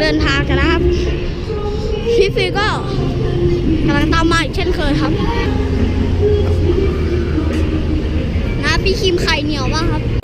เดินทางกันนะครับ พี่ฟีก็กำลังตามมาอีกเช่นเคยครับ นะพี่คิมไข่เหนียวมากครับ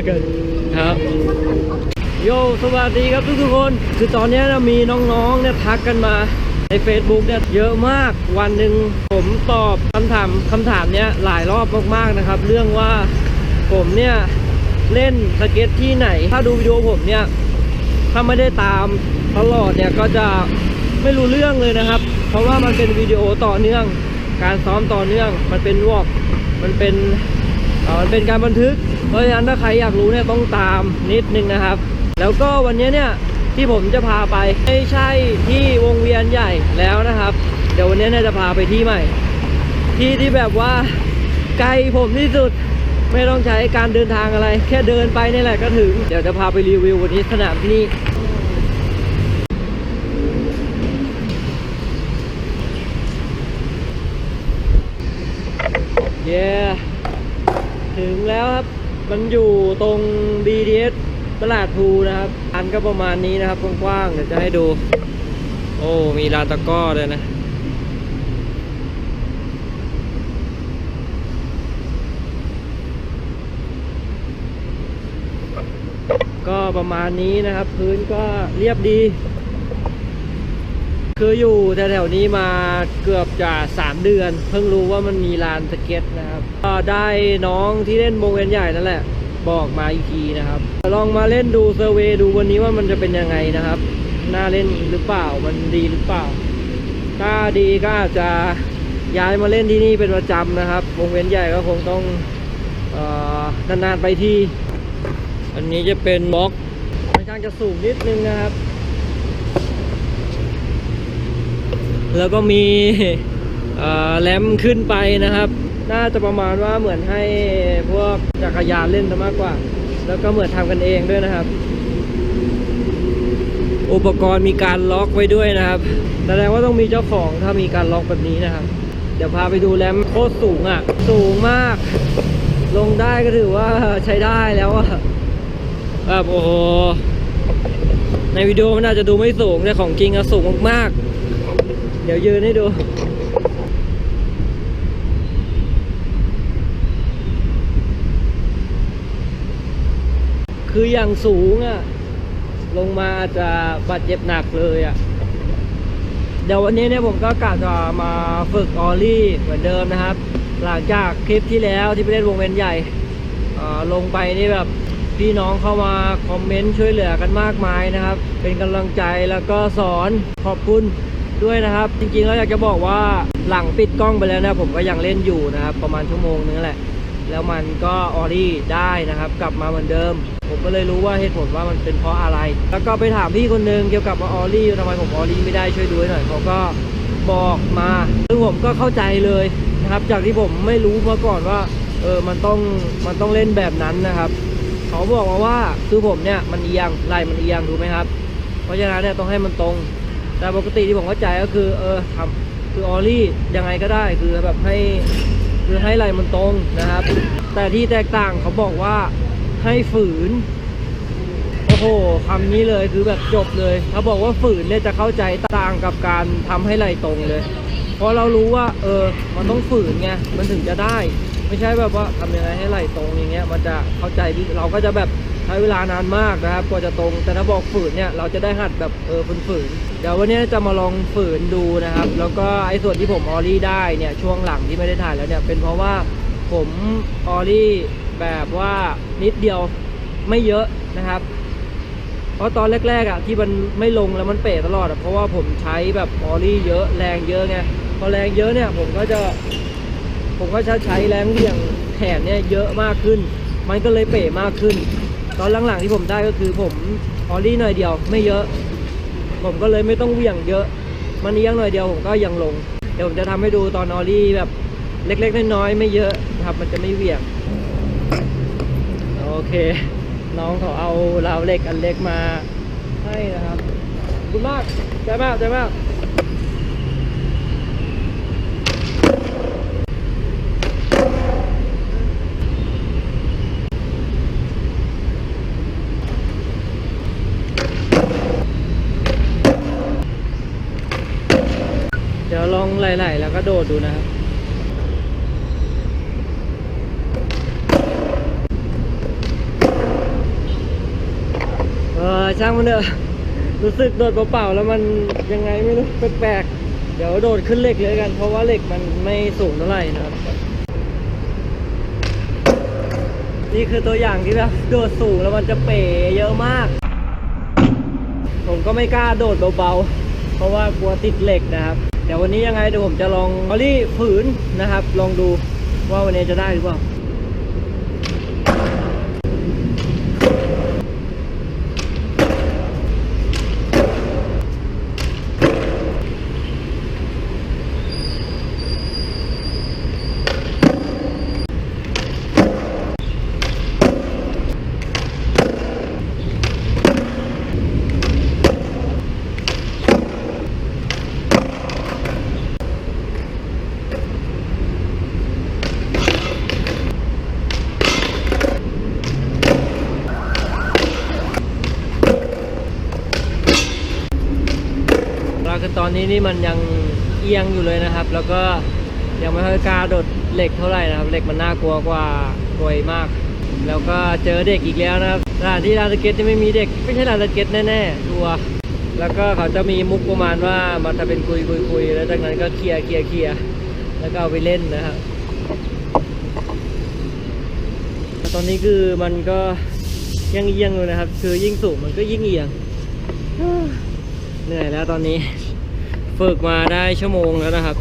อเกันครับโยสวัสดีครับทุกทุกคน คือตอนนี้ยนะมีน้องๆเนี่ยทักกันมาใน Facebook เนี่ยเยอะมากวันหนึ่งผมตอบคำถามคำถามเนี้ยหลายรอบมากๆนะครับ เรื่องว่าผมเนี่ยเล่นสเก็ตที่ไหน ถ้าดูวิดีโอผมเนี่ยถ้าไม่ได้ตามตลอดเนี่ยก็จะไม่รู้เรื่องเลยนะครับ เพราะว่ามันเป็นวิดีโอต่อเนื่อง การซ้อมต่อเนื่อง มันเป็นวอกมันเป็นมันเป็นการบันทึก เพราะฉะนั้นถ้าใครอยากรู้เนี่ยต้องตามนิดนึงนะครับ แล้วก็วันนี้เนี่ยที่ผมจะพาไปไม่ใช่ที่วงเวียนใหญ่แล้วนะครับ เดี๋ยววันนี้เนี่ยจะพาไปที่ใหม่ ที่ที่แบบว่าไกลผมที่สุดไม่ต้องใช้การเดินทางอะไร แค่เดินไปนี่แหละก็ถึง เดี๋ยวจะพาไปรีวิววันนี้สนามที่นี่เย้ถึงแล้วครับ มันอยู่ตรง BTS ตลาดภูนะครับอันก็ประมาณนี้นะครับกว้างๆเดี๋ยวจะให้ดู โอ้มีลานตะก้อเลยนะก็ประมาณนี้นะครับ พื้นก็เรียบดี คืออยู่แถวๆนี้มาเกือบจะ3เดือน เพิ่งรู้ว่ามันมีลานสเก็ตนะครับก็ได้น้องที่เล่นวงเวียนใหญ่นั่นแหละ บอกมาอีกทีนะครับ ลองมาเล่นดูเซอร์เวย์ดูวันนี้ว่ามันจะเป็นยังไงนะครับ น่าเล่นหรือเปล่ามันดีหรือเปล่า ถ้าดีก็อาจจะย้ายมาเล่นที่นี่เป็นประจำนะครับวงเวียนใหญ่ก็คงต้องออนานๆไปที่ อันนี้จะเป็นบล็อกค่อนข้างจะสูงนิดนึงนะครับ แล้วก็มีแรมขึ้นไปนะครับ น่าจะประมาณว่าเหมือนให้พวกจักรยานเล่นซะมากกว่า แล้วก็เหมือนทำกันเองด้วยนะครับ อุปกรณ์มีการล็อกไว้ด้วยนะครับแสดงว่าต้องมีเจ้าของถ้ามีการล็อกแบบนี้นะครับ เดี๋ยวพาไปดูแรมโคตรสูงอะ สูงมาก ลงได้ก็ถือว่าใช้ได้แล้วอะแบบโอ้โหในวิดีโอมันอาจจะดูไม่สูงแต่ของจริงอะสูงมากๆ เดี๋ยวยืนให้ดู คืออย่างสูงอะลงมาจะบาดเจ็บหนักเลยอะเดี๋ยววันนี้เนี่ยผมก็กะจะมาฝึกออลลี่เหมือนเดิมนะครับ หลังจากคลิปที่แล้วที่ไปเล่นวงเวียนใหญ่ลงไปนี่แบบพี่น้องเข้ามาคอมเมนต์ช่วยเหลือกันมากมายนะครับ เป็นกำลังใจแล้วก็สอนขอบคุณ ด้วยนะครับ จริงๆแล้วอยากจะบอกว่าหลังปิดกล้องไปแล้วนะผมก็ยังเล่นอยู่นะครับประมาณชั่วโมงนึงแหละ แล้วมันก็ออรี่ได้นะครับ กลับมาเหมือนเดิม ผมก็เลยรู้ว่าเหตุผลว่ามันเป็นเพราะอะไร แล้วก็ไปถามพี่คนนึงเกี่ยวกับว่าออรี่ทำไมผมออรี่ไม่ได้ช่วยดูให้หน่อยเขาก็บอกมาซึ่งผมก็เข้าใจเลยนะครับ จากที่ผมไม่รู้มาก่อนว่าเออมันต้องมันต้องเล่นแบบนั้นนะครับเขาบอกมาว่าคือผมเนี่ยมันเอียงไหลมันเอียงถูกไหมครับ เพราะฉะนั้นเนี่ยต้องให้มันตรง แต่ปกติที่ผมเข้าใจก็คือ เออทำคือออลี่ยังไงก็ได้คือแบบให้คือให้ไหลมันตรงนะครับ แต่ที่แตกต่างเขาบอกว่าให้ฝืนโอ้โหคำนี้เลยคือแบบจบเลยเขาบอกว่าฝืนเนี่ยจะเข้าใจต่างกับการทำให้ไหลตรงเลย เพราะเรารู้ว่า เออ มันต้องฝืนไงมันถึงจะได้ ไม่ใช่แบบว่าทำยังไงให้ไหลตรงอย่างเงี้ย มันจะเข้าใจเราก็จะแบบ ช้เวลานานมากนะครับกว่าจะตรง แต่ถ้าบอกฝืนเนี่ยเราจะได้หัดแบบเออฝืนฝืนเดี๋ยววันนี้จะมาลองฝืนดูนะครับ แล้วก็ไอ้ส่วนที่ผมออลี่ได้เนี่ยช่วงหลังที่ไม่ได้ถ่ายแล้วเนี่ยเป็นเพราะว่าผมออลี่แบบว่านิดเดียวไม่เยอะนะครับ เพราะตอนแรกๆอะที่มันไม่ลงแล้วมันเป๋ตลอดอะเพราะว่าผมใช้แบบออลี่เยอะแรงเยอะไงพอแรงเยอะเนี่ยผมก็จะผมก็จะใช้แรงเหวี่ยงแขนเนี่ยเยอะมากขึ้น มันก็เลยเป๋มากขึ้น ตอนหลังๆที่ผมได้ก็คือผมออลี่หน่อยเดียว ไม่เยอะ ผมก็เลยไม่ต้องเหวี่ยงเยอะ มันเอียงหน่อยเดียวผมก็ยังลง เดี๋ยวผมจะทำให้ดูตอนออลี่แบบเล็กๆน้อยๆไม่เยอะครับ มันจะไม่เหวี่ยง โอเค น้องเขาเอาราวเหล็กอันเล็กมาให้นะครับบคุณมากใจมากใจมาก เดี๋ยวลอง ไหลๆแล้วก็โดดดูนะครับเออช่างมันเถอะรู้สึกโดดเปล่าๆแล้วมันยังไงไม่รู้แปลกๆเดี๋ยวโดดขึ้นเหล็กเลยกัน เพราะว่าเหล็กมันไม่สูงเท่าไหร่นะครับ นี่คือตัวอย่างที่แบบโดดสูงแล้วมันจะเป๋เยอะมาก ผมก็ไม่กล้าโดดเบาๆ เพราะว่ากลัวติดเหล็กนะครับ เดี๋ยววันนี้ยังไงเดี๋ยวผมจะลองออลี่ฝืนนะครับ ลองดูว่าวันนี้จะได้หรือเปล่า ราคือตอนนี้นี่มันยังเอียงอยู่เลยนะครับ แล้วก็ยังไม่ค่อยกล้าโดดเหล็กเท่าไหร่นะครับเหล็กมันน่ากลัวกว่ากลัวมาก แล้วก็เจอเด็กอีกแล้วนะครับสถานที่ลานสเก็ตที่ไม่มีเด็ก ไม่ใช่ลานสเก็ตแน่ๆชัวแล้วก็เขาจะมีมุกประมาณว่ามันจะเป็นคุยคุยคุยแล้วจากนั้นก็เคลียร์เคลียร์เคลียร์แล้วก็เอาไปเล่นนะครับตอนนี้คือมันก็ยังเอียงอยู่นะครับ คือยิ่งสูงมันก็ยิ่งเอียง เหนื่อยแล้วตอนนี้ ฝึกมาได้ชั่วโมงแล้วนะครับ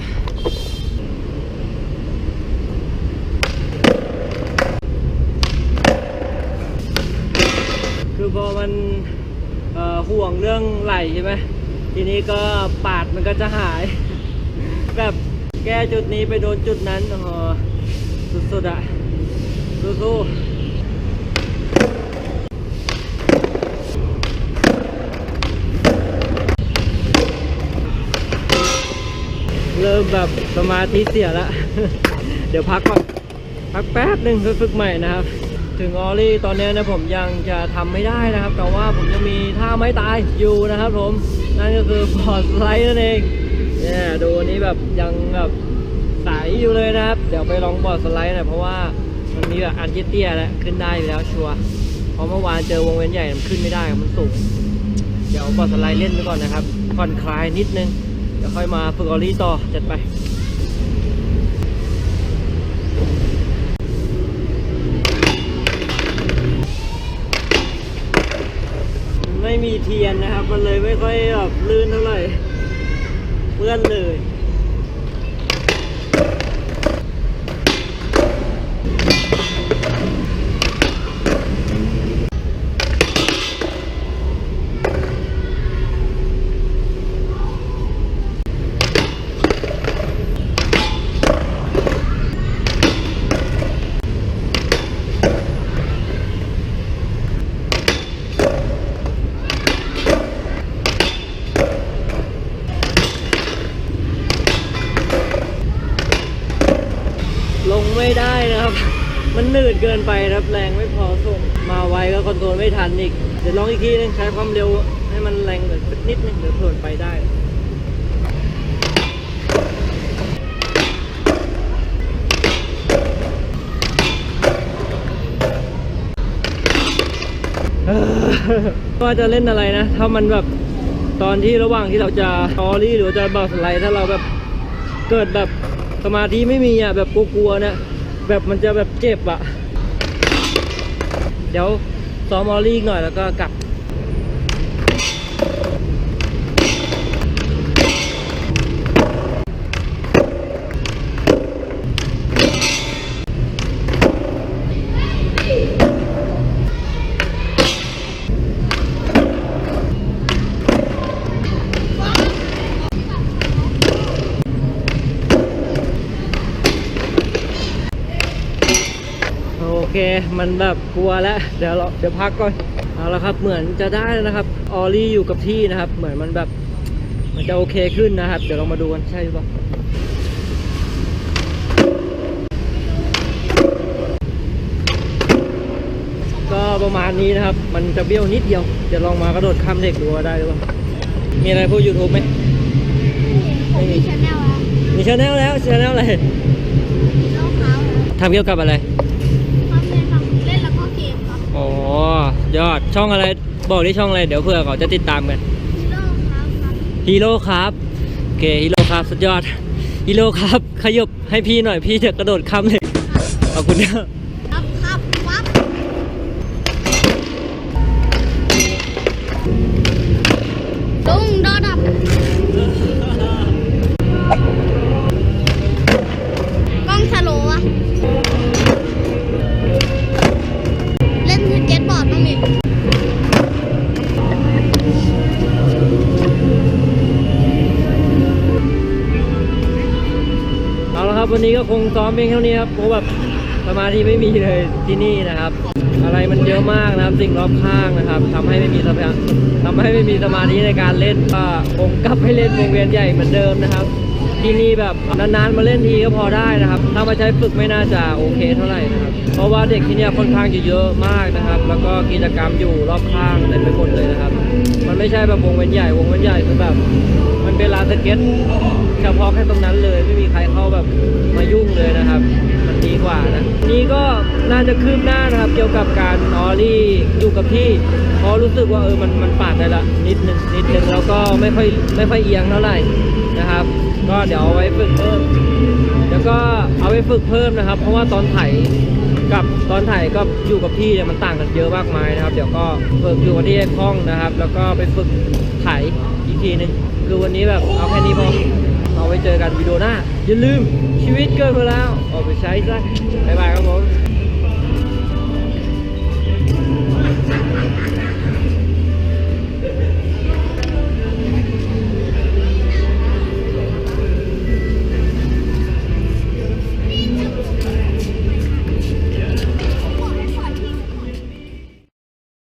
คือพอมันห่วงเรื่องไหลใช่ไหมทีนี้ก็ปาดมันก็จะหาย แบบแก้จุดนี้ไปโดนจุดนั้นโอ้โหสุดๆอะสู้ๆ เริ่มแบบสมาธิเสียแล้วเดี๋ยวพักก่อนพักแป๊บหนึ่งเพื่อฝึกใหม่นะครับ ถึงออลี่ตอนนี้นะผมยังจะทำไม่ได้นะครับ แต่ว่าผมยังมีท่าไม้ตายอยู่นะครับผม นั่นก็คือบอร์ดสไลด์นั่นเองเนี่ยดูอันนี้แบบยังแบบใสอยู่เลยนะครับ เดี๋ยวไปลองบอร์ดสไลด์หน่อยเพราะว่ามันมีแบบอันเตี้ยๆแล้วขึ้นได้อยู่แล้วชัวร์เพราะเมื่อวานเจอวงเวียนใหญ่มันขึ้นไม่ได้มันสูง เดี๋ยวบอร์ดสไลด์เล่นไปก่อนนะครับผ่อนคลายนิดนึง เดี๋ยวค่อยมาฝึกออลี่ต่อ จัดไปไม่มีเทียนนะครับ มันเลยไม่ค่อยแบบลื่นเท่าไหร่เพื่อนเลย มันหนืดเกินไปครับแรงไม่พอส่งมาไวก็คอนโทรลไม่ทันอีก เดี๋ยวลองอีกทีนึงใช้ความเร็วให้มันแรงเหมือนิดนึงเดี๋ยวเถินไปได้ว่าจะเล่นอะไรนะ ถ้ามันแบบตอนที่ระหว่างที่เราจะออรี่หรือจะบาสไลด์ถ้าเราแบบเกิดแบบสมาธิไม่มีอะแบบกลัวๆนะ แบบมันจะแบบเจ็บอะเดี๋ยวซ้อมออรี่อีกหน่อยแล้วก็กลับ มันแบบกลัวแล้วเดี๋ยวเราเดี๋ยวพักก่อนเอาละครับเหมือนจะได้แล้วนะครับออลี่อยู่กับที่นะครับ เหมือนมันแบบมันจะโอเคขึ้นนะครับ เดี๋ยวเรามาดูกันใช่หรือเปล่าก็ประมาณนี้นะครับ มันจะเบี้ยวนิดเดียวเดี๋ยวลองมากระโดดข้ามเหล็กดูว่าได้หรือเปล่ามีอะไรพูดยูทูบไหมผมมีชาแนลแล้วมีชาแนลแล้วชาแนลอะไรโลกเขาแล้วทำเกี่ยวกับอะไร ทำเล่นทำเล่นแล้วก็เกมครับ อ๋อ ยอดช่องอะไรบอกที่ช่องอะไรเดี๋ยวเผื่อเขาจะติดตามกันฮีโร่ครับครับฮีโร่ครับโอเคฮีโร่ครับสุดยอดฮีโร่ครับ ขยบให้พี่หน่อยพี่จะกระโดดข้ามเหล็กขอบคุณครั ซ้อมเพียงเท่านี้ครับเพราะแบบสมาธิไม่มีเลยที่นี่นะครับ อะไรมันเยอะมากนะครับสิ่งรอบข้างนะครับทำให้ไม่มีสมาทำให้ไม่มีสมาธิในการเล่นก็คงกลับไปเล่นวงเวียนใหญ่เหมือนเดิมนะครับ ที่นี่แบบนานๆมาเล่นทีก็พอได้นะครับ ถ้ามาใช้ฝึกไม่น่าจะโอเคเท่าไหร่นะครับเพราะว่าเด็กที่นี่ค่อนข้างจะเยอะมากนะครับ แล้วก็กิจกรรมอยู่รอบข้างเต็มไปหมดเลยนะครับ มันไม่ใช่แบบวงเวียนใหญ่วงเวียนใหญ่คือแบบ เป็นลานสเก็ตเฉพาะแค่ตรงนั้นเลย ไม่มีใครเข้าแบบมายุ่งเลยนะครับมันดีกว่านะนี่ก็น่าจะคืบหน้านะครับ เกี่ยวกับการออลี่อยู่กับที่เพราะรู้สึกว่าเออมันมันปาดได้ละนิดนึงนิดนึงแล้วก็ไม่ค่อยไม่ค่อยเอียงเท่าไหร่นะครับ ก็เดี๋ยวเอาไว้ฝึกเพิ่มแล้วก็เอาไว้ฝึกเพิ่มนะครับ เพราะว่าตอนไถกับตอนไถก็อยู่กับที่เนี่ยมันต่างกันเยอะมากมายนะครับ เดี๋ยวก็ฝึกอยู่กับที่ให้คล่องนะครับ แล้วก็ไปฝึกไถอีกทีหนึ่ง คือวันนี้แบบเอาแค่นี้พอเราไว้เจอกันวิดีโอหน้า อย่าลืมชีวิตเกินไปแล้วออกไปใช้ซะบ๊ายบายครับผม